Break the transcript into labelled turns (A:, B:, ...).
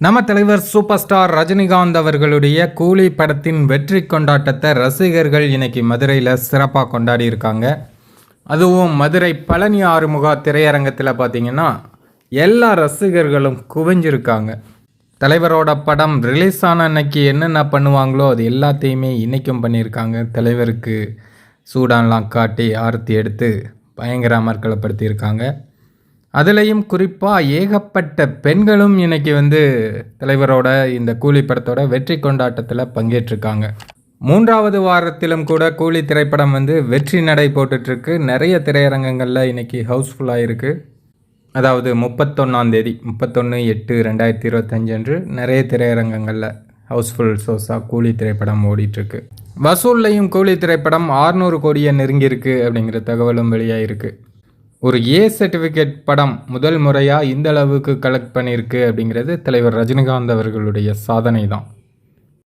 A: நம்ம தலைவர் super star Rajinikanth அவர்களுடைய கூலி படத்தின் வெற்றி கொண்டாட்டத்தை ரசிகர்கள் இன்னைக்கு மதுரையில் சிறப்பாக கொண்டாடி இருக்காங்க. அதுவும் மதுரை பழனி ஆறுமுகா திரையரங்கத்தில் பார்த்தீங்கன்னா எல்லா ரசிகர்களும் குவிஞ்சிருக்காங்க. தலைவரோட படம் ரிலீஸ் ஆன அன்னைக்கு என்னென்ன பண்ணுவாங்களோ அது எல்லாத்தையுமே இன்றைக்கும் பண்ணியிருக்காங்க. தலைவருக்கு சூடான்லாம் காட்டி ஆரத்தி எடுத்து பயங்கர அமர்க்கலப்படுத்தியிருக்காங்க அதுலேயும் குறிப்பாக ஏகப்பட்ட பெண்களும் இன்றைக்கி வந்து தலைவரோட இந்த கூலி படத்தோட வெற்றி கொண்டாட்டத்தில் பங்கேற்றிருக்காங்க. மூன்றாவது வாரத்திலும் கூட கூலி திரைப்படம் வந்து வெற்றி நடை போட்டுட்ருக்கு. நிறைய திரையரங்கங்களில் இன்றைக்கி ஹவுஸ்ஃபுல்லாக இருக்குது அதாவது முப்பத்தொன்னாம் தேதி முப்பத்தொன்று எட்டு ரெண்டாயிரத்தி இருபத்தஞ்சு அன்று நிறைய திரையரங்கங்களில் ஹவுஸ்ஃபுல் ஷோஸாக கூலி திரைப்படம் ஓடிட்டுருக்கு வசூல்லையும் கூலி திரைப்படம் 600 கோடியை நெருங்கியிருக்கு அப்படிங்கிற தகவலும் வெளியாகிருக்கு ஒரு ஏ சர்டிஃபிகேட் படம் முதல் முறையாக இந்த அளவுக்கு கலெக்ட் பண்ணியிருக்கு அப்படிங்கிறது தலைவர் ரஜினிகாந்த் அவர்களுடைய சாதனை தான்